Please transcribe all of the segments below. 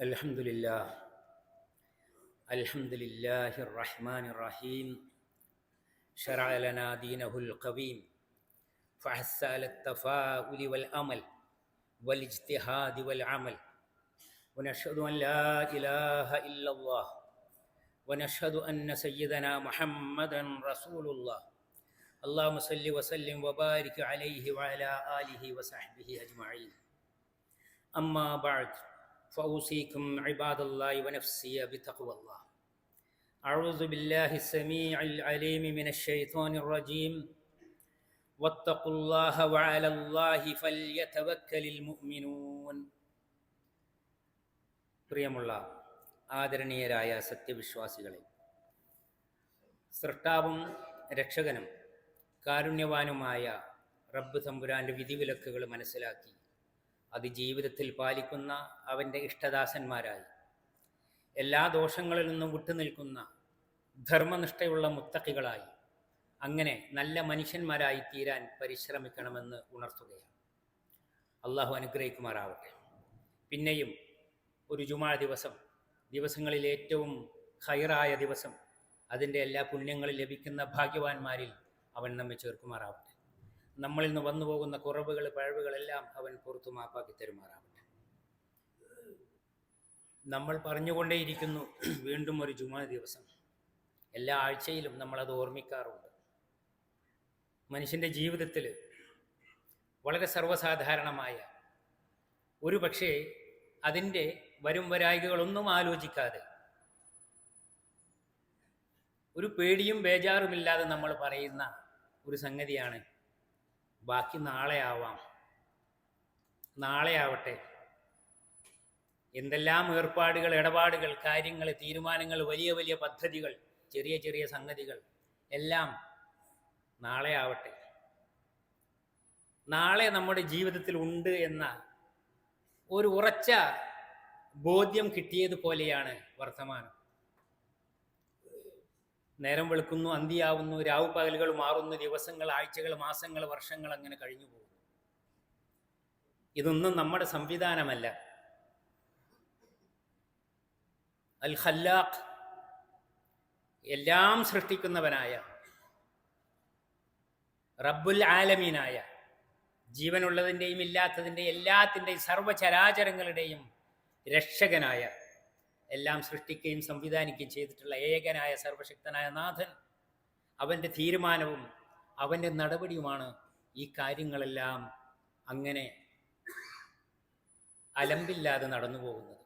الحمد لله. الحمد لله الرحمن الرحيم. شرع لنا دينه القويم. فحث على التفاؤل والأمل والاجتهاد والعمل. ونشهد أن لا إله إلا الله. ونشهد أن سيدنا محمدا رسول الله. اللهم صل وسلم وبارك عليه وعلى آله وصحبه أجمعين. أما بعد فأوصيكم عباد الله ونفسي بتقوى الله أعوذ بالله السميع العليم من الشيطان الرجيم واتقوا الله وعلى الله فليتوكل المؤمنون പ്രിയമുള്ള ആദരണീയരായ സത്യവിശ്വാസികളെ സൃഷ്ടാവും രക്ഷകനും കാരുണ്യവാനുമായ റബ്ബ് തമ്പുരാൻ്റെ വിധിവിലക്കുകൾ മനസ്സിലാക്കി അത് ജീവിതത്തിൽ പാലിക്കുന്ന അവന്റെ ഇഷ്ടദാസന്മാരായി. എല്ലാ ദോഷങ്ങളിൽ നിന്നും വിട്ടുനിൽക്കുന്ന ധർമ്മനിഷ്ഠയുള്ള മുത്തക്കികളായി. അങ്ങനെ നല്ല മനുഷ്യന്മാരായി തീരാൻ പരിശ്രമിക്കണമെന്ന് ഉണർത്തുകയാണ്. അള്ളാഹു അനുഗ്രഹിക്കുമാറാവട്ടെ. പിന്നെയും ഒരു ജുമാ ദിവസം ദിവസങ്ങളിൽ ഏറ്റവും ഹൈറായ ദിവസം അതിന്റെ എല്ലാ പുണ്യങ്ങളും ലഭിക്കുന്ന ഭാഗ്യവാന്മാരിൽ അവൻ നമ്മെ ചേർക്കുമാറാവട്ടെ. നമ്മളിൽ നിന്ന് വന്നു പോകുന്ന കുറവുകൾ പഴവുകളെല്ലാം അവൻ പുറത്തു മാപ്പാക്കി തരുമാറാവട്ടെ. നമ്മൾ പറഞ്ഞുകൊണ്ടേയിരിക്കുന്നു വീണ്ടും ഒരു ജുമാ ദിവസം. എല്ലാ ആഴ്ചയിലും നമ്മളത് ഓർമ്മിക്കാറുണ്ട്. മനുഷ്യന്റെ ജീവിതത്തിൽ വളരെ സർവസാധാരണമായ ഒരു പക്ഷേ അതിന്റെ വരും വരായികകളൊന്നും ആലോചിക്കാതെ ഒരു പേടിയും ബേജാറുമില്ലാതെ നമ്മൾ പറയുന്ന ഒരു സംഗതിയാണ് ബാക്കി നാളെ ആവാം. നാളെ ആവട്ടെ. എന്തെല്ലാം ഏർപ്പാടുകൾ ഇടപാടുകൾ കാര്യങ്ങൾ തീരുമാനങ്ങൾ വലിയ വലിയ പദ്ധതികൾ ചെറിയ ചെറിയ സംഗതികൾ എല്ലാം നാളെ ആവട്ടെ. നാളെ നമ്മുടെ ജീവിതത്തിൽ ഉണ്ട് എന്ന ഒരു ഉറച്ച ബോധ്യം കിട്ടിയതുപോലെയാണ് വർത്തമാനം. നേരം വെളുക്കുന്നു അന്തിയാവുന്നു രാവു പകലുകൾ മാറുന്നു ദിവസങ്ങൾ ആഴ്ചകൾ മാസങ്ങൾ വർഷങ്ങൾ അങ്ങനെ കഴിഞ്ഞു പോകുന്നു. ഇതൊന്നും നമ്മുടെ സംവിധാനമല്ല. അൽ ഖല്ലാഖ് എല്ലാം സൃഷ്ടിക്കുന്നവനായ റബ്ബുൽ ആലമീനായ ജീവനുള്ളതിന്റെയും ഇല്ലാത്തതിന്റെയും എല്ലാത്തിന്റെയും സർവചരാചരങ്ങളുടെയും രക്ഷകനായ എല്ലാം സൃഷ്ടിക്കുകയും സംവിധാനിക്കുകയും ചെയ്തിട്ടുള്ള ഏകനായ സർവശക്തനായ നാഥൻ. അവന്റെ തീരുമാനവും അവന്റെ നടപടിയുമാണ് ഈ കാര്യങ്ങളെല്ലാം അങ്ങനെ അലമ്പില്ലാതെ നടന്നു പോകുന്നത്.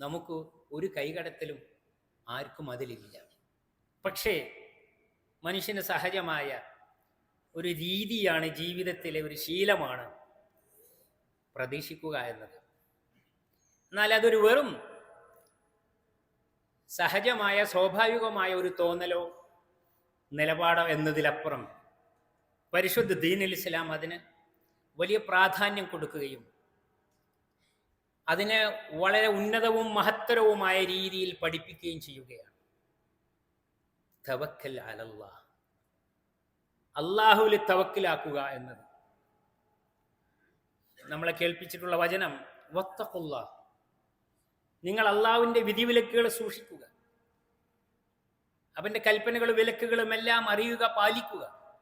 നമുക്ക് ഒരു കൈകടത്തലും ആർക്കും അതിലില്ല. പക്ഷേ മനുഷ്യന് സഹജമായ ഒരു രീതിയാണ് ജീവിതത്തിലെ ഒരു ശീലമാണ് പ്രതീക്ഷിക്കുക എന്നത്. എന്നാൽ അതൊരു വെറും സഹജമായ സ്വാഭാവികമായ ഒരു തോന്നലോ നിലപാടോ എന്നതിലപ്പുറം പരിശുദ്ധ ദീനുൽ ഇസ്ലാം അതിന് വലിയ പ്രാധാന്യം കൊടുക്കുകയും അതിനെ വളരെ ഉന്നതവും മഹത്തരവുമായ രീതിയിൽ പഠിപ്പിക്കുകയും ചെയ്യുകയാണ്. തവക്കൽ അലല്ലാ. അള്ളാഹുവിൽ തവക്കിലാക്കുക എന്നത്. നമ്മളെ കേൾപ്പിച്ചിട്ടുള്ള വചനം വത്തക്കുള്ള നിങ്ങൾ അള്ളാഹുവിന്റെ വിധിവിലക്കുകൾ സൂക്ഷിക്കുക. അവന്റെ കൽപ്പനകളും വിലക്കുകളും എല്ലാം അറിയുക പാലിക്കുക.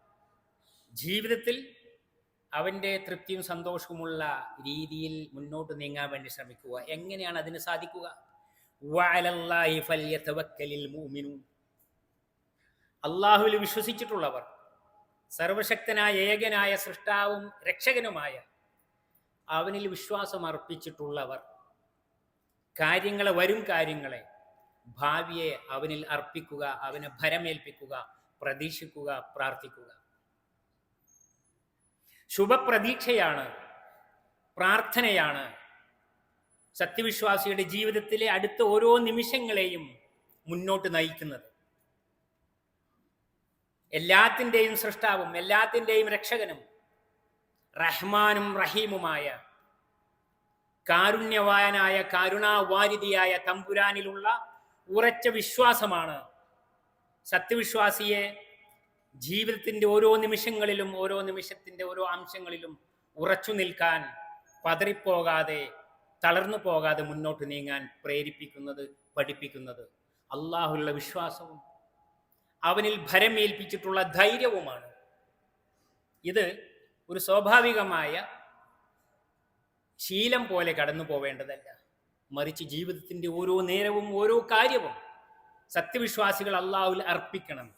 ജീവിതത്തിൽ അവന്റെ തൃപ്തിയും സന്തോഷവുമുള്ള രീതിയിൽ മുന്നോട്ട് നീങ്ങാൻ വേണ്ടി ശ്രമിക്കുക. എങ്ങനെയാണ് അതിന് സാധിക്കുക? അള്ളാഹുവിൽ വിശ്വസിച്ചിട്ടുള്ളവർ സർവശക്തനായ ഏകനായ സൃഷ്ടാവും രക്ഷകനുമായ അവനിൽ വിശ്വാസം അർപ്പിച്ചിട്ടുള്ളവർ കാര്യങ്ങളെ വരും കാര്യങ്ങളെ. ഭാവിയെ അവനിൽ അർപ്പിക്കുക അവനെ ഭരമേൽപ്പിക്കുക പ്രതീക്ഷിക്കുക പ്രാർത്ഥിക്കുക. ശുഭപ്രതീക്ഷയാണ് പ്രാർത്ഥനയാണ്. സത്യവിശ്വാസിയുടെ ജീവിതത്തിലെ അടുത്ത ഓരോ നിമിഷങ്ങളെയും മുന്നോട്ട് നയിക്കുന്നത്. എല്ലാത്തിന്റെയും സൃഷ്ടാവും എല്ലാത്തിന്റെയും രക്ഷകനും റഹ്മാനും റഹീമുമായ കാരുണ്യവാനായ കാരുണാവാരിതിയായ തമ്പുരാനിലുള്ള ഉറച്ച വിശ്വാസമാണ്. സത്യവിശ്വാസിയെ ജീവിതത്തിന്റെ ഓരോ നിമിഷങ്ങളിലും ഓരോ നിമിഷത്തിന്റെ ഓരോ അംശങ്ങളിലും ഉറച്ചു നിൽക്കാൻ പതറിപ്പോകാതെ തളർന്നു പോകാതെ മുന്നോട്ട് നീങ്ങാൻ പ്രേരിപ്പിക്കുന്നത് പഠിപ്പിക്കുന്നത് അള്ളാഹുള്ള വിശ്വാസവും അവനിൽ ഭരമേൽപ്പിച്ചിട്ടുള്ള ധൈര്യവുമാണ്. ഇത് ഒരു സ്വാഭാവികമായ ശീലം പോലെ കടന്നു പോവേണ്ടതല്ല. മറിച്ച് ജീവിതത്തിന്റെ ഓരോ നേരവും ഓരോ കാര്യവും സത്യവിശ്വാസികൾ അള്ളാഹുൽ അർപ്പിക്കണം.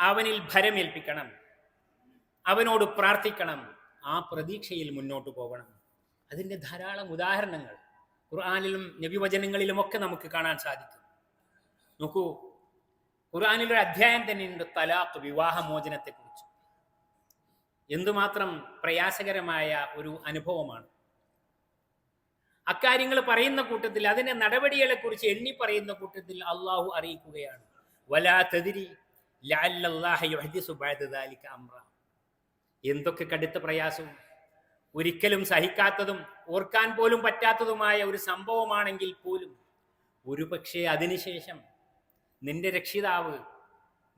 അവനിൽ ഭരമേൽപ്പിക്കണം. അവനോട് പ്രാർത്ഥിക്കണം. ആ പ്രതീക്ഷയിൽ മുന്നോട്ട് പോകണം. അതിന്റെ ധാരാളം ഉദാഹരണങ്ങൾ ഖുർആാനിലും നബിവചനങ്ങളിലുമൊക്കെ നമുക്ക് കാണാൻ സാധിക്കും. നോക്കൂ ഖുർആാനിലൊരു അധ്യായം തന്നെയുണ്ട് തലാഖ് വിവാഹമോചനത്തെക്കുറിച്ച്. എന്തുമാത്രം പ്രയാസകരമായ ഒരു അനുഭവമാണ്. അക്കാര്യങ്ങൾ പറയുന്ന കൂട്ടത്തിൽ അതിന്റെ നടപടികളെ കുറിച്ച് എണ്ണി പറയുന്ന കൂട്ടത്തിൽ അള്ളാഹു അറിയിക്കുകയാണ്. വലാ എന്തൊക്കെ കടുത്ത പ്രയാസവും ഒരിക്കലും സഹിക്കാത്തതും ഓർക്കാൻ പോലും പറ്റാത്തതുമായ ഒരു സംഭവമാണെങ്കിൽ പോലും ഒരുപക്ഷെ അതിനുശേഷം നിന്റെ രക്ഷിതാവ്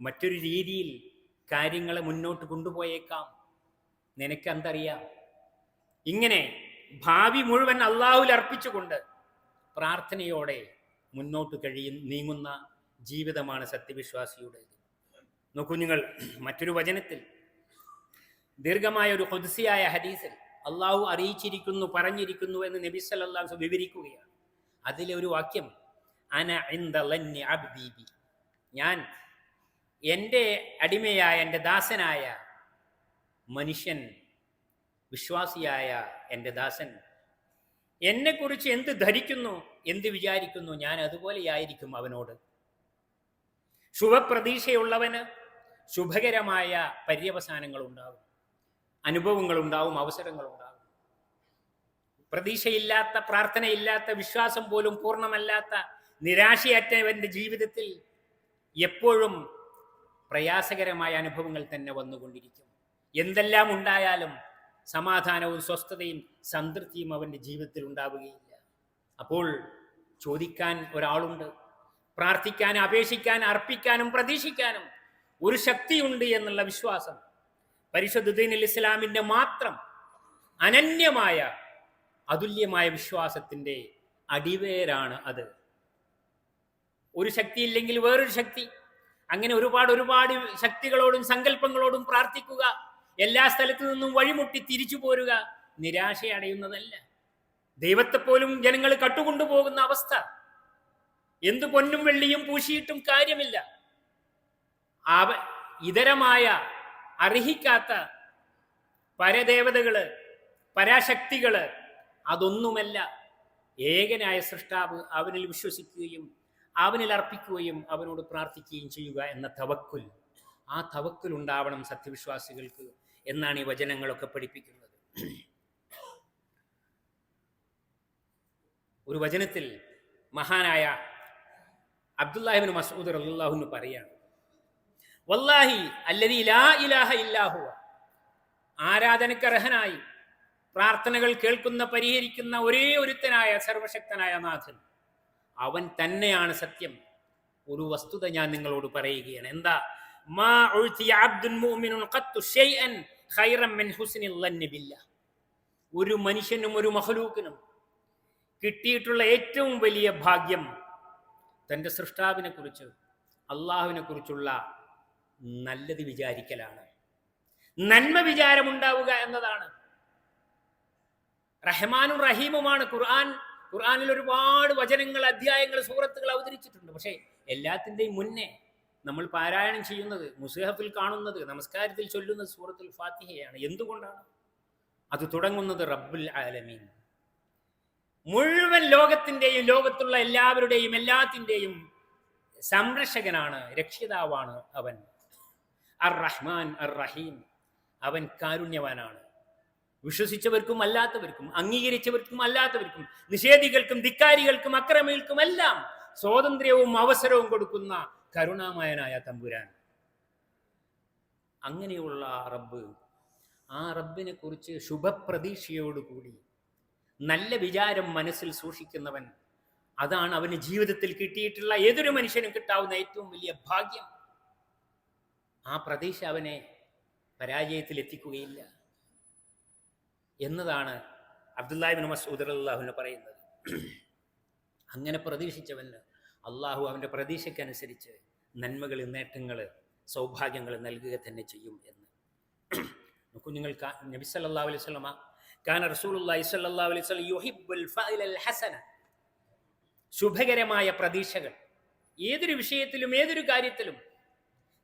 മറ്റൊരു രീതിയിൽ കാര്യങ്ങളെ മുന്നോട്ട് കൊണ്ടുപോയേക്കാം. നിനക്കെന്തറിയാം? ഇങ്ങനെ ഭാവി മുഴുവൻ അള്ളാഹുവിൽ അർപ്പിച്ചുകൊണ്ട് പ്രാർത്ഥനയോടെ മുന്നോട്ട് കഴിയ നീങ്ങുന്ന ജീവിതമാണ് സത്യവിശ്വാസിയുടേത്. നോക്കൂ നിങ്ങൾ മറ്റൊരു വചനത്തിൽ ദീർഘമായ ഒരു ഹൊദ്സിയായ ഹദീസിൽ അള്ളാഹു അറിയിച്ചിരിക്കുന്നു പറഞ്ഞിരിക്കുന്നു എന്ന് നബി സല്ലല്ലാഹു വിവരിക്കുകയാണ്. അതിലെ ഒരു വാക്യം അന ഞാൻ എന്റെ അടിമയായ എന്റെ ദാസനായ മനുഷ്യൻ വിശ്വാസിയായ എന്റെ ദാസൻ എന്നെക്കുറിച്ച് എന്ത് ധരിക്കുന്നു എന്ത് വിചാരിക്കുന്നു ഞാൻ അതുപോലെയായിരിക്കും അവനോട്. ശുഭപ്രതീക്ഷയുള്ളവന് ശുഭകരമായ പര്യവസാനങ്ങൾ ഉണ്ടാകും അനുഭവങ്ങൾ ഉണ്ടാവും അവസരങ്ങൾ ഉണ്ടാകും പ്രതീക്ഷയില്ലാത്ത പ്രാർത്ഥനയില്ലാത്ത വിശ്വാസം പോലും പൂർണമല്ലാത്ത നിരാശയറ്റവന്റെ ജീവിതത്തിൽ എപ്പോഴും പ്രയാസകരമായ അനുഭവങ്ങൾ തന്നെ വന്നുകൊണ്ടിരിക്കും. എന്തെല്ലാം ഉണ്ടായാലും സമാധാനവും സ്വസ്ഥതയും സംതൃപ്തിയും അവന്റെ ജീവിതത്തിൽ ഉണ്ടാവുകയില്ല. അപ്പോൾ ചോദിക്കാൻ ഒരാളുണ്ട് പ്രാർത്ഥിക്കാൻ അപേക്ഷിക്കാൻ അർപ്പിക്കാനും പ്രതീക്ഷിക്കാനും ഒരു ശക്തിയുണ്ട് എന്നുള്ള വിശ്വാസം പരിശുദ്ധ ദീനുൽ ഇസ്ലാമിന്റെ മാത്രം അനന്യമായ അതുല്യമായ വിശ്വാസത്തിന്റെ അടിവേരാണ് അത്. ഒരു ശക്തി ഇല്ലെങ്കിൽ വേറൊരു ശക്തി. അങ്ങനെ ഒരുപാട് ഒരുപാട് ശക്തികളോടും സങ്കല്പങ്ങളോടും പ്രാർത്ഥിക്കുക എല്ലാ സ്ഥലത്തു നിന്നും വഴിമുട്ടി തിരിച്ചു പോരുക നിരാശയടയുന്നതല്ല ദൈവത്തെ പോലും ജനങ്ങൾ കട്ടുകൊണ്ടുപോകുന്ന അവസ്ഥ. എന്ത് പൊന്നും വെള്ളിയും പൂശിയിട്ടും കാര്യമില്ല. അവ ഇതരമായ അർഹിക്കാത്ത പരദേവതകൾ പരാശക്തികൾ അതൊന്നുമല്ല. ഏകനായ സൃഷ്ടാവ് അവനിൽ വിശ്വസിക്കുകയും അവനിൽ അർപ്പിക്കുകയും അവനോട് പ്രാർത്ഥിക്കുകയും ചെയ്യുക എന്ന തവക്കുൽ. ആ തവക്കുൽ ഉണ്ടാവണം സത്യവിശ്വാസികൾക്ക്. എന്നാണ് ഈ വചനങ്ങളൊക്കെ പഠിപ്പിക്കുന്നത്. ഒരു വചനത്തിൽ മഹാനായ അബ്ദുല്ലാഹിബിൻ മസൂദ് അള്ളാഹുന്ന് പറയാണ് വല്ലാഹി അല്ലതി ലാ ഇലാഹ ഇല്ലാഹുവ ആരാധനക്കർഹനായി പ്രാർത്ഥനകൾ കേൾക്കുന്ന പരിഹരിക്കുന്ന ഒരേ ഒരുത്തനായ സർവശക്തനായ നാഥൻ. അവൻ തന്നെയാണ് സത്യം. ഒരു വസ്തുത ഞാൻ നിങ്ങളോട് പറയുകയാണ്. എന്താ? മാ അബ്ദുൻ മുഅ്മിനുൻ ഖത്തു ശൈഅൻ ഖൈറൻ മിൻ ഹുസ്നിൽ ഒരു മനുഷ്യനും ഒരു മഹലൂക്കിനും കിട്ടിയിട്ടുള്ള ഏറ്റവും വലിയ ഭാഗ്യം തന്റെ സൃഷ്ടാവിനെ കുറിച്ച് അള്ളാഹുവിനെ കുറിച്ചുള്ള നല്ലത് വിചാരിക്കലാണ്. നന്മ വിചാരമുണ്ടാവുക എന്നതാണ്. റഹ്മാനും റഹീമുമാണ് ഖുർആൻ. ഖുർആനിൽ ഒരുപാട് വചനങ്ങൾ അധ്യായങ്ങൾ സൂറത്തുകൾ അവതരിച്ചിട്ടുണ്ട്. പക്ഷേ എല്ലാത്തിന്റെയും മുന്നേ നമ്മൾ പാരായണം ചെയ്യുന്നത് മുസഹഫിൽ കാണുന്നത് നമസ്കാരത്തിൽ ചൊല്ലുന്നത് സൂറത്തുൽ ഫാത്തിഹയാണ്. എന്തുകൊണ്ടാണ്? അത് തുടങ്ങുന്നത് റബ്ബുൽ ആലമീൻ. മുഴുവൻ ലോകത്തിന്റെയും ലോകത്തുള്ള എല്ലാവരുടെയും എല്ലാത്തിന്റെയും സംരക്ഷകനാണ് രക്ഷിതാവാണ് അവൻ. അർ റഹ്മാൻ അർ റഹീം അവൻ കാരുണ്യവാനാണ്. വിശ്വസിച്ചവർക്കും അല്ലാത്തവർക്കും അംഗീകരിച്ചവർക്കും അല്ലാത്തവർക്കും നിഷേധികൾക്കും ധിക്കാരികൾക്കും അക്രമികൾക്കും എല്ലാം സ്വാതന്ത്ര്യവും അവസരവും കൊടുക്കുന്ന കരുണാമയനായ തമ്പുരാൻ. അങ്ങനെയുള്ള ആ റബ്ബ് ആ റബ്ബിനെ കുറിച്ച് ശുഭപ്രതീക്ഷയോടുകൂടി നല്ല വിചാരം മനസ്സിൽ സൂക്ഷിക്കുന്നവൻ അതാണ് അവന് ജീവിതത്തിൽ കിട്ടിയിട്ടുള്ള ഏതൊരു മനുഷ്യനും കിട്ടാവുന്ന ഏറ്റവും വലിയ ഭാഗ്യം. ആ പ്രതീക്ഷ അവനെ പരാജയത്തിൽ എത്തിക്കുകയില്ല എന്നതാണ് അബ്ദുല്ലാഹിബിൻ മസൂദ് അള്ളാഹുവിന് പറയുന്നത്. അങ്ങനെ പ്രതീക്ഷിച്ചവന് അള്ളാഹു അവന്റെ പ്രതീക്ഷയ്ക്കനുസരിച്ച് നന്മകൾ നേട്ടങ്ങൾ സൗഭാഗ്യങ്ങൾ നൽകുക തന്നെ ചെയ്യും എന്ന്. കുഞ്ഞുങ്ങൾ നബി സല്ലല്ലാഹു അലൈഹി വസല്ലമ കാന റസൂലുള്ളാഹി സല്ലല്ലാഹു അലൈഹി വസല്ലം യുഹിബ്ബുൽ ഹസന. ശുഭകരമായ പ്രതീക്ഷകൾ. ഏതൊരു വിഷയത്തിലും ഏതൊരു കാര്യത്തിലും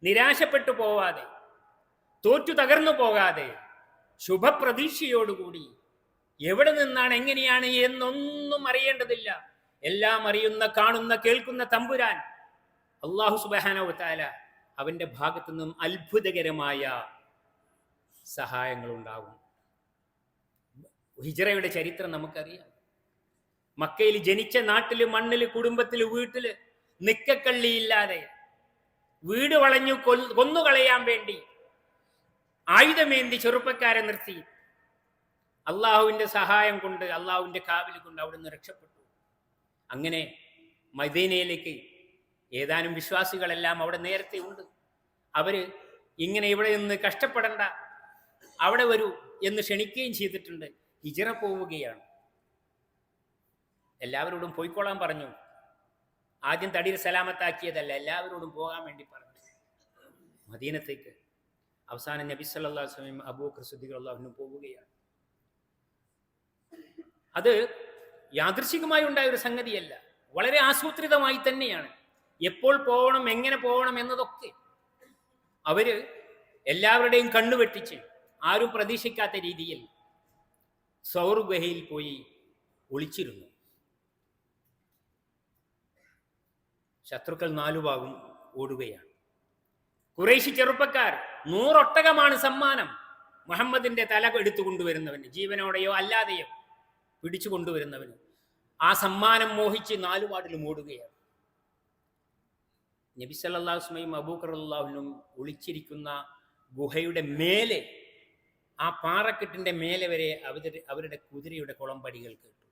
നിരാശപ്പെട്ടു പോവാതെ തോറ്റു തകർന്നു പോകാതെ ശുഭപ്രതീക്ഷയോടുകൂടി എവിടെ നിന്നാണ് എങ്ങനെയാണ് എന്നൊന്നും അറിയേണ്ടതില്ല. എല്ലാം അറിയുന്ന കാണുന്ന കേൾക്കുന്ന തമ്പുരാൻ. അള്ളാഹു സുബാനവത്താല അവന്റെ ഭാഗത്തു നിന്നും അത്ഭുതകരമായ സഹായങ്ങൾ ഉണ്ടാകും. ഹിജറയുടെ ചരിത്രം നമുക്കറിയാം. മക്കയിൽ ജനിച്ച നാട്ടിൽ മണ്ണിൽ കുടുംബത്തിൽ വീട്ടിൽ നിക്കക്കള്ളിയില്ലാതെ വീട് വളഞ്ഞു കൊന്നുകളയാൻ വേണ്ടി ആയുധമേന്തി ചെറുപ്പക്കാരെ നിർത്തി. അള്ളാഹുവിന്റെ സഹായം കൊണ്ട് അള്ളാഹുവിന്റെ കാവിൽ കൊണ്ട് അവിടുന്ന് രക്ഷപ്പെട്ടു. അങ്ങനെ മദീനയിലേക്ക് ഏതാനും വിശ്വാസികളെല്ലാം അവിടെ നേരത്തെ ഉണ്ട്. അവർ ഇങ്ങനെ ഇവിടെ നിന്ന് കഷ്ടപ്പെടണ്ട. അവിടെ വരൂ എന്ന് ക്ഷണിക്കുകയും ചെയ്തിട്ടുണ്ട്. ഹിജറ പോവുകയാണ്. എല്ലാവരോടും പോയിക്കോളാൻ പറഞ്ഞു. ആദ്യം തടിയിൽ സലാമത്താക്കിയതല്ല എല്ലാവരോടും പോകാൻ വേണ്ടി പറഞ്ഞു. മദീനത്തേക്ക്. അവസാനം നബി അലൈഹി വസല്ലം അബൂബക്കർ സിദ്ദീഖ് അള്ളാഹുവിനും പോവുകയാണ്. അത് യാദൃശികമായി ഉണ്ടായ ഒരു സംഗതിയല്ല. വളരെ ആസൂത്രിതമായി തന്നെയാണ്. എപ്പോൾ പോകണം എങ്ങനെ പോകണം എന്നതൊക്കെ അവർ എല്ലാവരുടെയും കണ്ണുവെട്ടിച്ച് ആരും പ്രതീക്ഷിക്കാത്ത രീതിയിൽ സൗർഗുഹയിൽ പോയി ഒളിച്ചിരുന്നു. ശത്രുക്കൾ നാലുഭാഗം ഓടുകയാണ്. കുറേശി ചെറുപ്പക്കാർ നൂറൊട്ടകമാണ് സമ്മാനം മുഹമ്മദിന്റെ തല എടുത്തു കൊണ്ടുവരുന്നവന് ജീവനോടെയോ അല്ലാതെയോ. പിടിച്ചു കൊണ്ടുവരുന്നവന്. ആ സമ്മാനം മോഹിച്ച് നാലുപാടിലും ഓടുകയാണ്. നബി സല്ലാസ്മയും അള്ളാഹുനും ഒളിച്ചിരിക്കുന്ന ഗുഹയുടെ മേലെ ആ പാറക്കെട്ടിന്റെ മേലെ വരെ അവരുടെ അവരുടെ കുതിരയുടെ കുളമ്പടികൾ കേട്ടു.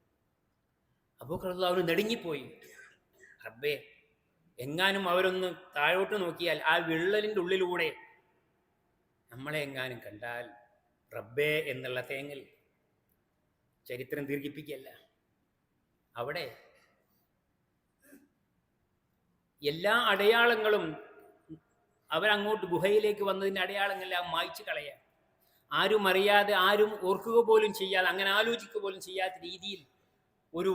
അബൂഖറുല്ലാവിന് നെടുങ്ങിപ്പോയി. റബ്ബേ എങ്ങാനും അവരൊന്ന് താഴോട്ട് നോക്കിയാൽ ആ വിള്ളലിന്റെ ഉള്ളിലൂടെ നമ്മളെ എങ്ങാനും കണ്ടാൽ റബ്ബേ എന്നുള്ള തേങ്ങൽ ചരിത്രം ദീർഘിപ്പിക്കല്ല അവിടെ എല്ലാ അടയാളങ്ങളും അവരങ്ങോട്ട് ഗുഹയിലേക്ക് വന്നതിന്റെ അടയാളങ്ങളെല്ലാം മായ്ച്ചു കളയാൻ. ആരും അറിയാതെ ആരും ഓർക്കുക പോലും ചെയ്യാതെ അങ്ങനെ ആലോചിക്കുക പോലും ചെയ്യാത്ത രീതിയിൽ ഒരു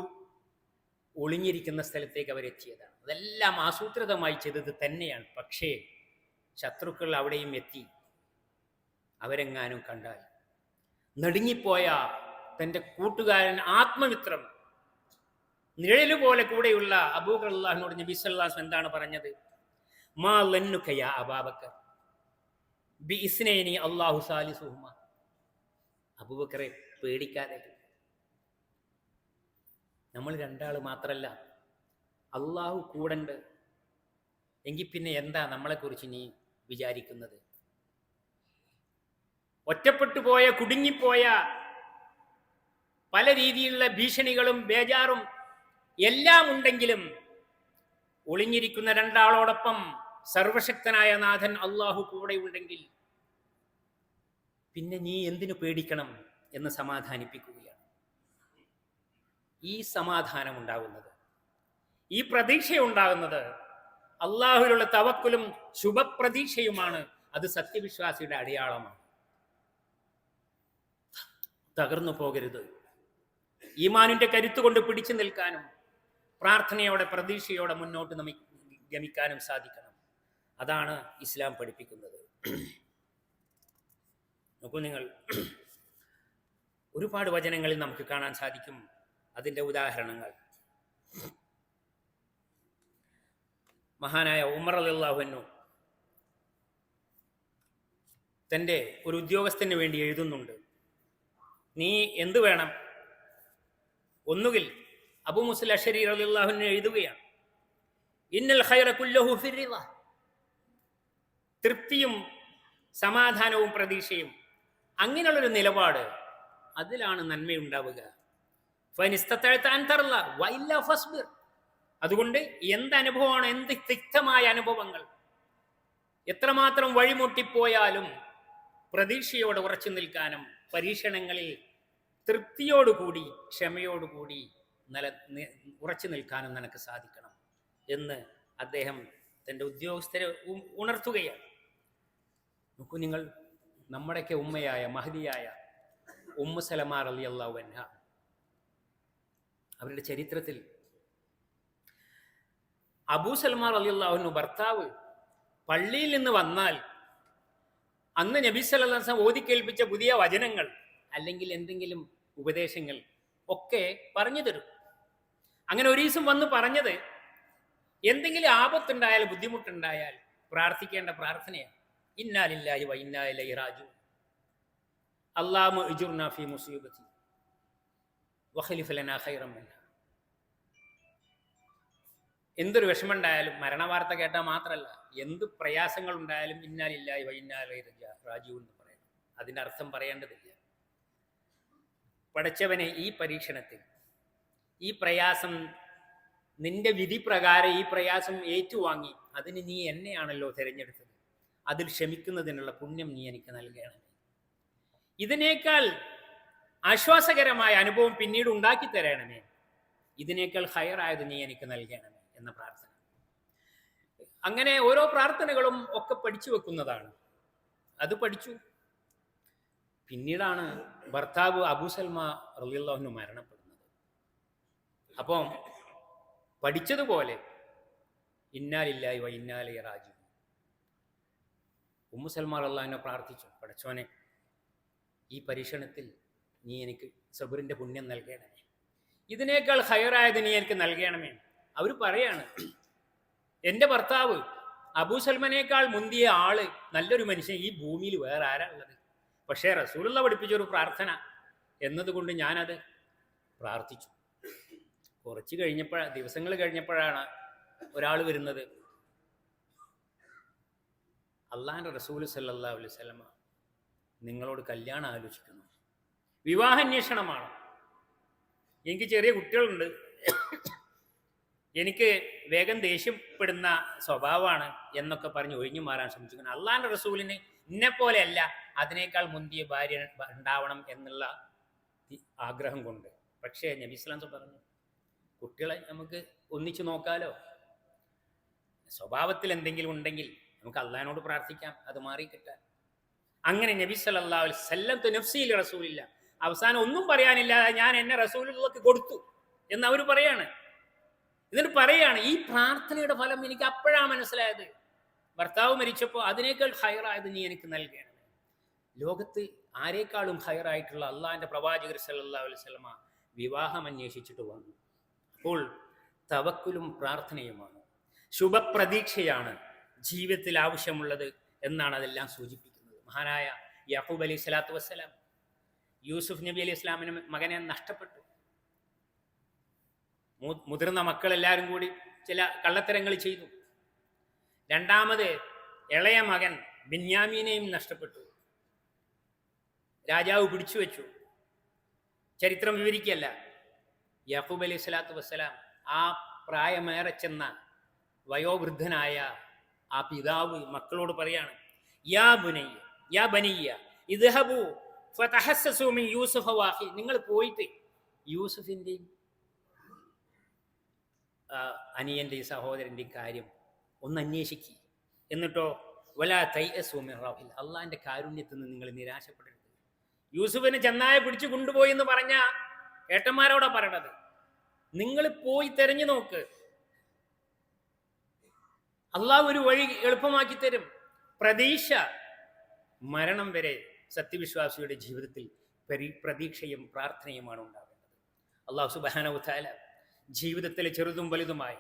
ഒളിഞ്ഞിരിക്കുന്ന സ്ഥലത്തേക്ക് അവരെത്തിയതാണ് അതെല്ലാം ആസൂത്രിതമായി ചെയ്തത് തന്നെയാണ്. പക്ഷേ ശത്രുക്കൾ അവിടെയും എത്തി. അവരെങ്ങാനും കണ്ടാൽ. നടുങ്ങിപ്പോയ തന്റെ കൂട്ടുകാരൻ ആത്മമിത്രം. നിഴൽ പോലെ കൂടെയുള്ള അബൂബക്കർ അള്ളാഹിനോട് നബി സല്ലാസ് എന്താണ് പറഞ്ഞത്? മാ ലന്നുഖയ അബാബക്കർ ബി ഇസ്നേനി അള്ളാഹു സാലിസുഹുമ. അബൂബക്കറെ പേടിക്കാതെ. നമ്മൾ രണ്ടാൾ മാത്രല്ല. അള്ളാഹു കൂടണ്ട്. എങ്കിൽ പിന്നെ എന്താ നമ്മളെക്കുറിച്ച് നീ വിചാരിക്കുന്നത്? ഒറ്റപ്പെട്ടു പോയ കുടുങ്ങിപ്പോയ പല രീതിയിലുള്ള ഭീഷണികളും ബേജാറും എല്ലാം ഉണ്ടെങ്കിലും ഒളിഞ്ഞിരിക്കുന്ന രണ്ടാളോടൊപ്പം സർവശക്തനായ നാഥൻ അള്ളാഹു കൂടെ ഉണ്ടെങ്കിൽ പിന്നെ നീ എന്തിനു പേടിക്കണം എന്ന് സമാധാനിപ്പിക്കുകയാണ്. ഈ സമാധാനം ഉണ്ടാകുന്നത് ഈ പ്രതീക്ഷ ഉണ്ടാകുന്നത് അള്ളാഹുവിലുള്ള തവക്കുലും ശുഭപ്രതീക്ഷയുമാണ്. അത് സത്യവിശ്വാസിയുടെ അടയാളമാണ്. തകർന്നു പോകരുത്. ഈമാനിന്റെ കരുത്ത് കൊണ്ട് പിടിച്ചു നിൽക്കാനും പ്രാർത്ഥനയോടെ പ്രതീക്ഷയോടെ മുന്നോട്ട് നമി ഗമിക്കാനും സാധിക്കണം. അതാണ് ഇസ്ലാം പഠിപ്പിക്കുന്നത്. നോക്കൂ നിങ്ങൾ. ഒരുപാട് വചനങ്ങളിൽ നമുക്ക് കാണാൻ സാധിക്കും അതിന്റെ ഉദാഹരണങ്ങൾ. മഹാനായ ഉമർ അള്ളാഹുവിനു തന്റെ ഒരു ഉദ്യോഗസ്ഥന് വേണ്ടി എഴുതുന്നുണ്ട്. നീ എന്തു വേണം? ഒന്നുകിൽ അബു മുസ്ലിം അഷരി അള്ളാഹുവിന് എഴുതുകയാണ് ഇന്നൽ തൃപ്തിയും സമാധാനവും പ്രതീക്ഷയും അങ്ങനെയുള്ളൊരു നിലപാട് അതിലാണ് നന്മയുണ്ടാവുക. അതുകൊണ്ട് എന്ത് അനുഭവമാണ് എന്ത് തിക്തമായ അനുഭവങ്ങൾ എത്രമാത്രം വഴിമുട്ടിപ്പോയാലും പ്രതീക്ഷയോടെ ഉറച്ചു നിൽക്കാനും പരീക്ഷണങ്ങളിൽ തൃപ്തിയോടുകൂടി ക്ഷമയോടുകൂടി നില ഉറച്ചു നിൽക്കാനും നിനക്ക് സാധിക്കണം എന്ന് അദ്ദേഹം തന്റെ ഉദ്യോഗസ്ഥരെ ഉണർത്തുകയാണ്. നോക്കൂ നിങ്ങൾ നമ്മുടെയൊക്കെ ഉമ്മയായ മഹതിയായ ഉമ്മ സലമാർ അലി അള്ളാഹു അൻഹ അവരുടെ ചരിത്രത്തിൽ അബൂ സൽമാർ അലി അള്ളാഹുനു ഭർത്താവ് പള്ളിയിൽ നിന്ന് വന്നാൽ അന്ന് നബീസ് അല്ലാസ് ഓതിക്കേൽപ്പിച്ച പുതിയ വചനങ്ങൾ അല്ലെങ്കിൽ എന്തെങ്കിലും ഉപദേശങ്ങൾ ഒക്കെ പറഞ്ഞു തരും. അങ്ങനെ ഒരു ദിവസം വന്ന് പറഞ്ഞത് എന്തെങ്കിലും ആപത്തുണ്ടായാൽ ബുദ്ധിമുട്ടുണ്ടായാൽ പ്രാർത്ഥിക്കേണ്ട പ്രാർത്ഥനയാണ്. ഇന്നാലില്ലായി വൈന്നാലി റാജു ഇലൈഹി റാജിഊൻ. അല്ലാഹു ഇജുർനാ ഫീ മുസീബത്തി വഖലിഫ് ലനാ ഖൈറൻ മിൻഹാ. എന്തൊരു വിഷമമുണ്ടായാലും മരണവാർത്ത കേട്ടാൽ മാത്രമല്ല എന്ത് പ്രയാസങ്ങൾ ഉണ്ടായാലും ഇന്നാലില്ലായി വൈന്നാലി രാജു എന്ന് പറയുന്നു അതിന്റെ അർത്ഥം പറയേണ്ടതില്ല. പടച്ചവനെ ഈ പരീക്ഷണത്തിൽ. ഈ പ്രയാസം നിന്റെ വിധി പ്രകാരം ഈ പ്രയാസം ഏറ്റുവാങ്ങി അതിന് നീ എന്നെയാണല്ലോ തിരഞ്ഞെടുത്തത്. അതിൽ ക്ഷമിക്കുന്നതിനുള്ള പുണ്യം നീ എനിക്ക് നൽകണം ഇതിനേക്കാൾ ആശ്വാസകരമായ അനുഭവം പിന്നീട് ഉണ്ടാക്കി തരണമേ. ഇതിനേക്കാൾ ഹയറായത് നീ എനിക്ക് നൽകണമേ എന്ന പ്രാർത്ഥന. അങ്ങനെ ഓരോ പ്രാർത്ഥനകളും ഒക്കെ പഠിച്ചു വെക്കുന്നതാണ്. അത് പഠിച്ചു. പിന്നീടാണ് ഭർത്താവ് അബു സൽമ റലിയുള്ളവന് മരണപ്പെടുന്നത്. അപ്പം പഠിച്ചതുപോലെ ഇന്നാലില്ലായി വ ഇന്നാലി റാജു ഉമ്മു സൽമാൻ അള്ളാഹിനെ പ്രാർത്ഥിച്ചു പഠിച്ചോനെ ഈ പരീക്ഷണത്തിൽ നീ എനിക്ക് സബുറിന്റെ പുണ്യം നൽകണമേ. ഇതിനേക്കാൾ ഹയറായത് നീ എനിക്ക് നൽകണമേ. അവർ പറയാണ് എന്റെ ഭർത്താവ് അബൂ സൽമാനേക്കാൾ മുന്തിയ ആൾ നല്ലൊരു മനുഷ്യൻ ഈ ഭൂമിയിൽ വേറെ ആരാ ഉള്ളത്? പക്ഷേ റസൂലുള്ള പഠിപ്പിച്ചൊരു പ്രാർത്ഥന എന്നതുകൊണ്ട് ഞാനത് പ്രാർത്ഥിച്ചു. കുറച്ച് കഴിഞ്ഞപ്പോഴാണ് ദിവസങ്ങൾ കഴിഞ്ഞപ്പോഴാണ് ഒരാൾ വരുന്നത്. അള്ളാഹാന്റെ റസൂൽ സല്ലാ അലൈഹി സ്വലമ നിങ്ങളോട് കല്യാണം ആലോചിക്കുന്നു. വിവാഹാന്വേഷണമാണ്. എനിക്ക് ചെറിയ കുട്ടികളുണ്ട്. എനിക്ക് വേഗം ദേഷ്യപ്പെടുന്ന സ്വഭാവമാണ് എന്നൊക്കെ പറഞ്ഞ് ഒഴിഞ്ഞു മാറാൻ ശ്രമിച്ചിരിക്കുന്നു. അള്ളാഹാന്റെ റസൂലിന് ഇന്നെ പോലെയല്ല അതിനേക്കാൾ മുന്തിയ ഭാര്യ ഉണ്ടാവണം എന്നുള്ള ആഗ്രഹം കൊണ്ട്. പക്ഷേ നബി ഇസ്ലാം പറഞ്ഞു കുട്ടികളെ നമുക്ക് ഒന്നിച്ചു നോക്കാലോ. സ്വഭാവത്തിൽ എന്തെങ്കിലും ഉണ്ടെങ്കിൽ നമുക്ക് അള്ളഹാനോട് പ്രാർത്ഥിക്കാം അത് മാറി കിട്ടാൻ അങ്ങനെ നബി സല്ലാ സല്ലം നഫ്സിയിൽ റസൂലില്ല അവസാനം ഒന്നും പറയാനില്ലാതെ ഞാൻ എന്നെ റസൂലുള്ളക്ക് കൊടുത്തു എന്ന് അവർ പറയാണ്. എന്നിട്ട് പറയാണ് ഈ പ്രാർത്ഥനയുടെ ഫലം എനിക്ക് അപ്പോഴാണ് മനസ്സിലായത്. ഭർത്താവ് മരിച്ചപ്പോൾ അതിനേക്കാൾ ഹയറായത് നീ എനിക്ക് നൽകണം ലോകത്ത് ആരേക്കാളും ഹയറായിട്ടുള്ള അള്ളാഹിന്റെ പ്രവാചകർ സല്ലാ അലൈവല്ലമ വിവാഹം അന്വേഷിച്ചിട്ട് വന്നു. അപ്പോൾ തവക്കുലും പ്രാർത്ഥനയുമാണ്. ശുഭപ്രതീക്ഷയാണ് ജീവിതത്തിൽ ആവശ്യമുള്ളത് എന്നാണ് അതെല്ലാം സൂചിപ്പിക്കുന്നത്. മഹാനായ യാഹൂബ് അലി സ്വലാത്തു വസ്സലാം യൂസുഫ് നബി അലൈഹി ഇസ്ലാമിന് മകനെ നഷ്ടപ്പെട്ടു. മുതിർന്ന മക്കളെല്ലാവരും കൂടി ചില കള്ളത്തരങ്ങൾ ചെയ്തു. രണ്ടാമത് ഇളയ മകൻ ബിന്യാമീനെയും നഷ്ടപ്പെട്ടു. രാജാവ് പിടിച്ചു വെച്ചു. ചരിത്രം വിവരിക്കല്ല യാക്കൂബ് അലൈഹി സ്വലാത്തു വസ്സലാം ആ പ്രായമേറെ ചെന്ന വയോവൃദ്ധനായ ആ പിതാവ് മക്കളോട് പറയാണ് യാ ബുനയ്യ യാ ബനിയ്യ ഇദ്ഹബു ഫതഹസ്സസു മിൻ യൂസുഫ വാഹി. നിങ്ങൾ പോയിട്ട് യൂസുഫിന്റെയും അനിയന്റെയും സഹോദരന്റെയും കാര്യം ഒന്ന് അന്വേഷിക്കുക എന്നിട്ടോ വലാ തൈ സൂമിൻ റാഹിൽ. അള്ളാഹിന്റെ കാരുണ്യത്തിൽ നിന്ന് നിങ്ങൾ നിരാശപ്പെടരുത്. യൂസുഫിനെ ചെന്നായ പിടിച്ചു കൊണ്ടുപോയി എന്ന് പറഞ്ഞ ഏട്ടന്മാരോടാ പറയണത്? നിങ്ങൾ പോയി തെരഞ്ഞു നോക്ക്. അള്ളാഹ് ഒരു വഴി എളുപ്പമാക്കി തരും. പ്രതീക്ഷ മരണം വരെ സത്യവിശ്വാസിയുടെ ജീവിതത്തിൽ പരി- പ്രതീക്ഷയും പ്രാർത്ഥനയുമാണ് ഉണ്ടാകുന്നത് അള്ളാഹു സുബാനവുത്താല ജീവിതത്തിലെ ചെറുതും വലുതുമായ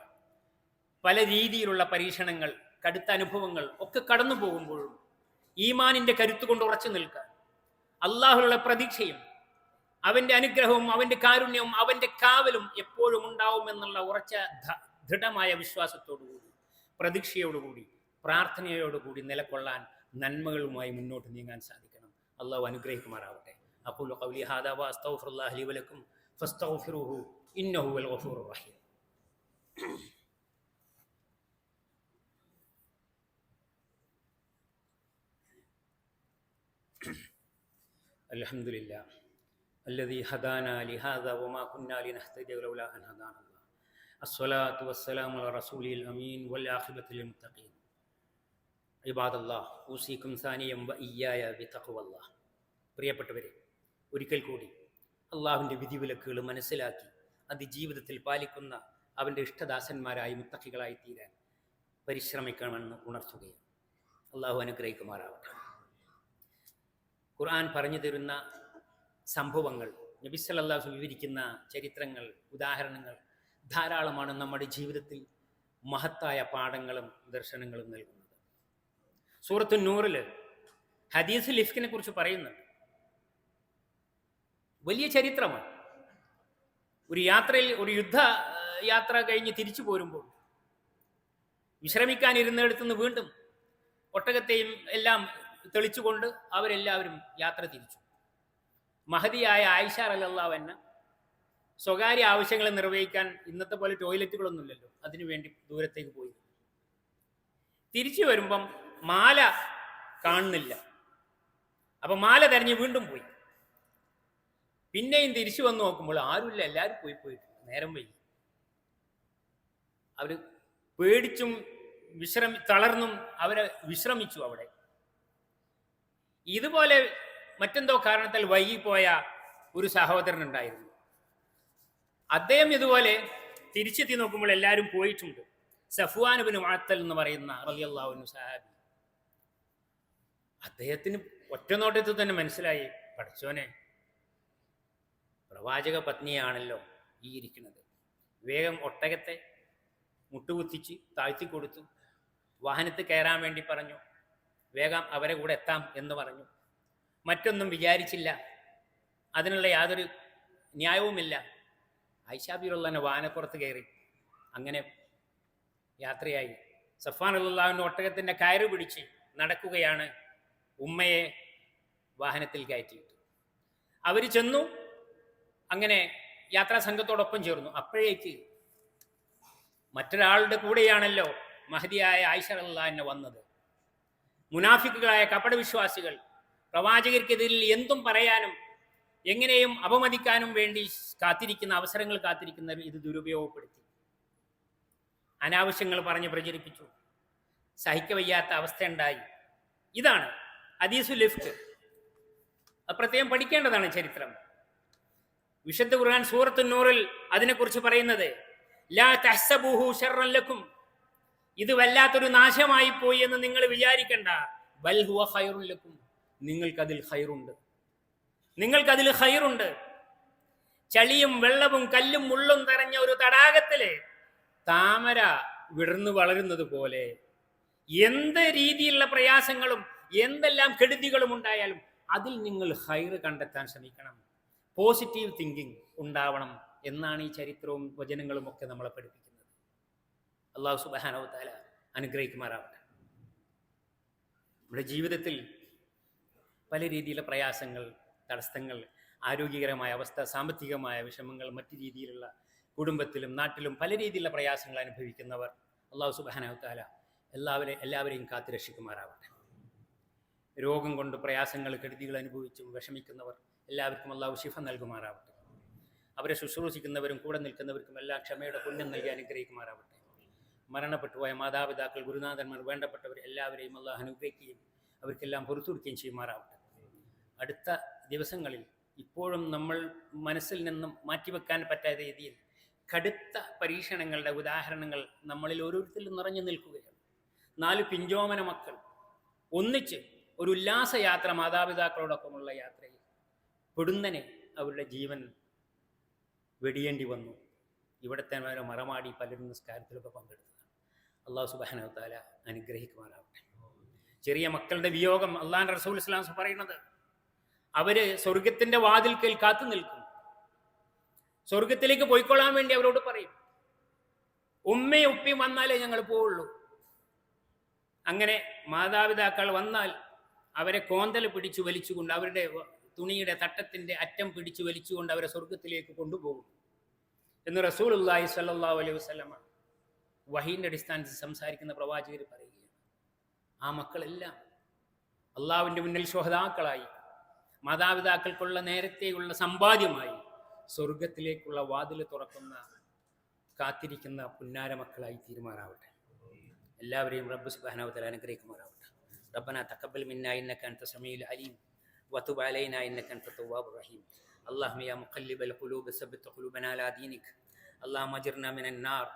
പല രീതിയിലുള്ള പരീക്ഷണങ്ങൾ കടുത്ത അനുഭവങ്ങൾ ഒക്കെ കടന്നു പോകുമ്പോഴും ഈമാനിന്റെ കരുത്ത് കൊണ്ട് ഉറച്ചു നിൽക്കാൻ അള്ളാഹുലുള്ള പ്രതീക്ഷയും അവന്റെ അനുഗ്രഹവും അവന്റെ കാരുണ്യവും അവന്റെ കാവലും എപ്പോഴും ഉണ്ടാവും എന്നുള്ള ഉറച്ച ദൃഢമായ വിശ്വാസത്തോടുകൂടി പ്രതീക്ഷയോടുകൂടി പ്രാർത്ഥനയോടുകൂടി നിലകൊള്ളാൻ നന്മകളുമായി മുന്നോട്ട് നീങ്ങാൻ സാധിക്കണം. അള്ളാഹു അനുഗ്രഹിക്കുമാറാവട്ടെ. അപ്പോൾ ഖൗലി ഹാദാ വഅസ്തഗ്ഫിറുല്ലാഹ ലി വലക്കും ഫസ്തഗ്ഫിറുഹു ഇന്നഹു അൽ റഹീം. الحمد لله الذي هدانا لهذا وما كنا لنهتدي لولا ان هدانا الله الصلاه والسلام على رسوله الامين والعاقبة للمتقين عباد الله اوصيكم ثانيا وإياي بتقوى الله പ്രിയപ്പെട്ടവരെ ഒരിക്കൽ കൂടി അള്ളാഹുവിന്റെ വിധി വിലക്കുകൾ മനസ്സിലാക്കി അത് ജീവിതത്തിൽ പാലിക്കുന്ന അവന്റെ ഇഷ്ടദാസന്മാരായി മുത്തക്കികളായി തീരാൻ പരിശ്രമിക്കണമെന്ന് ഉണർത്തുകയാണ് അള്ളാഹു അനുഗ്രഹിക്കുമാറാവട്ടെ ഖുർആൻ പറഞ്ഞു തരുന്ന സംഭവങ്ങൾ നബി വിവരിക്കുന്ന ചരിത്രങ്ങൾ ഉദാഹരണങ്ങൾ ധാരാളമാണ് നമ്മുടെ ജീവിതത്തിൽ മഹത്തായ പാഠങ്ങളും ദർശനങ്ങളും നൽകുന്നത്. സൂറത്തു നൂറിൽ ഹദീസ് ലിഫ്കിനെ കുറിച്ച് പറയുന്നുണ്ട്. വലിയ ചരിത്രമാണ്. ഒരു യാത്രയിൽ ഒരു യുദ്ധ യാത്ര കഴിഞ്ഞ് തിരിച്ചു പോരുമ്പോൾ വിശ്രമിക്കാനിരുന്നിടത്തുനിന്ന് വീണ്ടും ഒട്ടകത്തെയും എല്ലാം തെളിച്ചുകൊണ്ട് അവരെല്ലാവരും യാത്ര തിരിച്ചു. മഹതിയായ ആയിഷ അലല്ലാവന്ന സ്വകാര്യ ആവശ്യങ്ങൾ നിർവഹിക്കാൻ ഇന്നത്തെ പോലെ ടോയ്ലറ്റുകളൊന്നുമില്ലല്ലോ അതിനുവേണ്ടി ദൂരത്തേക്ക് പോയി തിരിച്ചു വരുമ്പം മാല കാണുന്നില്ല. അപ്പൊ മാല തെരഞ്ഞ് വീണ്ടും പോയി. പിന്നെയും തിരിച്ചു വന്ന് നോക്കുമ്പോൾ ആരുമില്ല എല്ലാവരും പോയി പോയിട്ടുണ്ട് നേരം വൈകി. അവർ പേടിച്ചും വിശ്രമി തളർന്നും അവരെ വിശ്രമിച്ചു അവിടെ. ഇതുപോലെ മറ്റെന്തോ കാരണത്താൽ വൈകിപ്പോയ ഒരു സഹോദരൻ ഉണ്ടായിരുന്നു അദ്ദേഹം ഇതുപോലെ തിരിച്ചെത്തി നോക്കുമ്പോൾ എല്ലാവരും പോയിട്ടുണ്ട്. സഫുവാനുബിന് വാത്തൽ എന്ന് പറയുന്ന റലിയല്ലാവുന്നു സഹാബി. അദ്ദേഹത്തിന് ഒറ്റ നോട്ടത്തിൽ തന്നെ മനസ്സിലായി പഠിച്ചോനെ പ്രവാചക പത്നിയാണല്ലോ ഈ ഇരിക്കുന്നത്. വേഗം ഒട്ടകത്തെ മുട്ടുകുത്തിച്ച് താഴ്ത്തി കൊടുത്തു. വാഹനത്തിൽ കയറാൻ വേണ്ടി പറഞ്ഞു. വേഗം അവരെ കൂടെ എത്താം എന്ന് പറഞ്ഞു. മറ്റൊന്നും വിചാരിച്ചില്ല. അതിനുള്ള യാതൊരു ന്യായവുമില്ല. ഐഷാബിറുള്ള വാനപ്പുറത്ത് കയറി. അങ്ങനെ യാത്രയായി. സഫാൻ അള്ളാഹുവിന്റെ ഒട്ടകത്തിന്റെ കയറ് പിടിച്ച് നടക്കുകയാണ്. ഉമ്മയെ വാഹനത്തിൽ കയറ്റിയിട്ട്. അവർ ചെന്നു. അങ്ങനെ യാത്രാ സംഘത്തോടൊപ്പം ചേർന്നു. അപ്പോഴേക്ക് മറ്റൊരാളുടെ കൂടെയാണല്ലോ മഹതിയായ ആയിഷ അള്ളാഹിനെ വന്നത്. മുനാഫിക്കുകളായ കപടവിശ്വാസികൾ പ്രവാചകർക്കെതിരിൽ എന്തും പറയാനും എങ്ങനെയും അപമതിക്കാനും വേണ്ടി കാത്തിരിക്കുന്ന അവസരങ്ങൾ കാത്തിരിക്കുന്നവർ ഇത് ദുരുപയോഗപ്പെടുത്തി. അനാവശ്യങ്ങൾ പറഞ്ഞ് പ്രചരിപ്പിച്ചു. സഹിക്കവയ്യാത്ത അവസ്ഥയുണ്ടായി. ഇതാണ് അദീസു ലിഫ്റ്റ് പ്രത്യേകം പഠിക്കേണ്ടതാണ് ചരിത്രം. വിശുദ്ധ ഖുർആൻ സൂറത്തു നൂറിൽ അതിനെക്കുറിച്ച് പറയുന്നത് ലാ തഹ്സബൂഹു ശർറൻ ലക്കും ഇത് വല്ലാത്തൊരു നാശമായി പോയി എന്ന് നിങ്ങൾ വിചാരിക്കണ്ട. ബൽ ഹുവ ലക്കും. നിങ്ങൾക്കതിൽ ഹൈറുണ്ട് നിങ്ങൾക്കതിൽ ഹൈറുണ്ട് ചളിയും വെള്ളവും കല്ലും മുള്ളും നിറഞ്ഞ ഒരു തടാകത്തിൽ താമര വിടർന്നു വളരുന്നത് പോലെ എന്ത് രീതിയിലുള്ള പ്രയാസങ്ങളും എന്തെല്ലാം കെടുതികളും ഉണ്ടായാലും അതിൽ നിങ്ങൾ ഹൈറ് കണ്ടെത്താൻ ശ്രമിക്കണം. പോസിറ്റീവ് തിങ്കിങ് ഉണ്ടാവണം എന്നാണ് ഈ ചരിത്രവും വചനങ്ങളും ഒക്കെ നമ്മളെ പഠിപ്പിക്കുന്നത്. അള്ളാഹു സുബാനവത്താല താല അനുഗ്രഹിക്കുമാറാവട്ടെ. നമ്മുടെ ജീവിതത്തിൽ പല രീതിയിലുള്ള പ്രയാസങ്ങൾ തടസ്സങ്ങൾ ആരോഗ്യകരമായ അവസ്ഥ സാമ്പത്തികമായ വിഷമങ്ങൾ മറ്റു രീതിയിലുള്ള കുടുംബത്തിലും നാട്ടിലും പല രീതിയിലുള്ള പ്രയാസങ്ങൾ അനുഭവിക്കുന്നവർ അള്ളാഹു സുബാനവത്താല എല്ലാവരെയും എല്ലാവരെയും കാത്തു രക്ഷിക്കുമാറാവട്ടെ. രോഗം കൊണ്ട് പ്രയാസങ്ങൾ കെടുതികൾ അനുഭവിച്ചും വിഷമിക്കുന്നവർ എല്ലാവർക്കും അള്ളാഹു ശിഫ നൽകുമാറാവട്ടെ. അവരെ ശുശ്രൂഷിക്കുന്നവരും കൂടെ നിൽക്കുന്നവർക്കും എല്ലാം ക്ഷമയുടെ പുണ്യം നൽകി അനുഗ്രഹിക്കുമാറാവട്ടെ. മരണപ്പെട്ടുപോയ മാതാപിതാക്കൾ ഗുരുനാഥന്മാർ വേണ്ടപ്പെട്ടവർ എല്ലാവരെയും അള്ളാഹ് അനുഗ്രഹിക്കുകയും അവർക്കെല്ലാം പുറത്തു കൊടുക്കുകയും ചെയ്യുമാറാവട്ടെ. അടുത്ത ദിവസങ്ങളിൽ ഇപ്പോഴും നമ്മൾ മനസ്സിൽ നിന്നും മാറ്റിവെക്കാൻ പറ്റാത്ത രീതിയിൽ കടുത്ത പരീക്ഷണങ്ങളുടെ ഉദാഹരണങ്ങൾ നമ്മളിൽ ഓരോരുത്തരിലും നിറഞ്ഞു നിൽക്കുകയാണ്. നാല് പിഞ്ചോമന മക്കൾ ഒന്നിച്ച് ഒരു ഉല്ലാസയാത്ര മാതാപിതാക്കളോടൊപ്പമുള്ള യാത്രയിൽ പൊടുന്നനെ അവരുടെ ജീവൻ വെടിയേണ്ടി വന്നു. ഇവിടുത്തെ മറമാടി പലരും നിസ്കാരത്തിലൊക്കെ പങ്കെടുത്തതാണ് അള്ളാഹു സുബാനവത്താല അനുഗ്രഹിക്കുവാനാവട്ടെ ചെറിയ മക്കളുടെ വിയോഗം അള്ളാൻ റസൂൽ ഇസ്ലാം പറയുന്നത്. അവർ സ്വർഗത്തിന്റെ വാതിൽക്കൽ കാത്തു നിൽക്കും. സ്വർഗത്തിലേക്ക് പോയിക്കൊള്ളാൻ വേണ്ടി അവരോട് പറയും. ഉമ്മയും ഉപ്പയും വന്നാലേ ഞങ്ങൾ പോവുള്ളൂ. അങ്ങനെ മാതാപിതാക്കൾ വന്നാൽ അവരെ കോന്തൽ പിടിച്ചു വലിച്ചുകൊണ്ട് അവരുടെ തുണിയുടെ തട്ടത്തിന്റെ അറ്റം പിടിച്ചു വലിച്ചുകൊണ്ട് അവരെ സ്വർഗത്തിലേക്ക് കൊണ്ടുപോകും. എന്ന് റസൂൽ അള്ളാഹി സല്ലാ അലൈഹി വസല്ലമ വഹീന്റെ അടിസ്ഥാനത്തിൽ സംസാരിക്കുന്ന പ്രവാചകർ പറയുകയാണ് ആ മക്കളെല്ലാം അള്ളാവിൻ്റെ മുന്നിൽ ശോഹതാക്കളായി മാതാപിതാക്കൾക്കുള്ള നേരത്തെയുള്ള സമ്പാദ്യമായി സ്വർഗത്തിലേക്കുള്ള വാതിൽ തുറക്കുന്ന കാത്തിരിക്കുന്ന പുന്നാര മക്കളായി തീരുമാറാവട്ടെ എല്ലാവരെയും റബ്ബ് സുബ്ഹാനഹു അനുഗ്രഹിക്കുമാറാവട്ടെ ربنا تقبل منا انك انت السميع العليم وتب علينا انك انت التواب الرحيم اللهم يا مقلب القلوب ثبت قلوبنا على دينك اللهم اجرنا من النار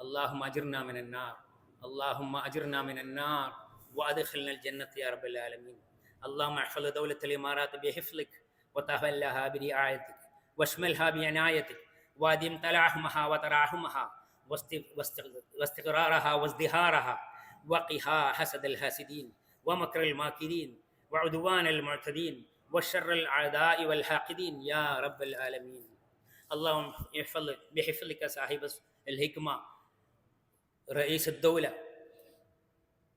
اللهم اجرنا من النار. اللهم اجرنا من النار. وادخلنا الجنة يا رب العالمين. اللهم احفظ دولة الإمارات بحفظك وتولها برعايتك. واشملها بعنايتك. وادم تلاحمها وتراحمها واست- واست- واستقرارها وازدهارها. وقها حسد الحاسدين. ومكر الماكرين. وعدوان المعتدين. وشر الأعداء والحاقدين يا رب العالمين. اللهم احفظ بحفظك صاحب الحكمة. رئيس الدولة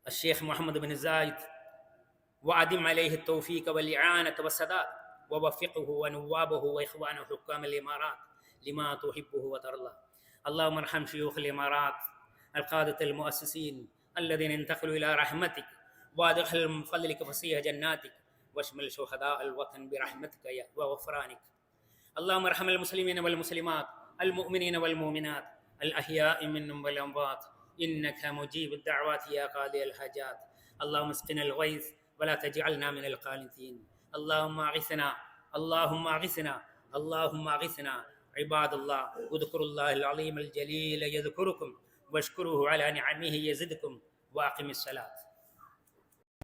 الشيخ محمد بن زايد وأدم عليه التوفيق والإعانة والسداد ووفقه ونوابه وإخوانه حكام الإمارات لما تحبه وترضى اللهم ارحم شيوخ الإمارات القادة المؤسسين الذين انتقلوا إلى رحمتك وادخلهم من فضلك فصيح جناتك واشمل شهداء الوطن برحمتك وغفرانك. اللهم ارحم المسلمين والمسلمات المؤمنين والمؤمنات الأحياء منهم والأموات إنك مجيب الدعوات يا قاضي الحاجات. اللهم اسقنا الغيث ولا تجعلنا من القانتين. اللهم أغثنا اللهم أغثنا اللهم أغثنا. عباد الله اذكروا الله العظيم الجليل يذكركم واشكروه على نعمه يزدكم وأقم الصلاة.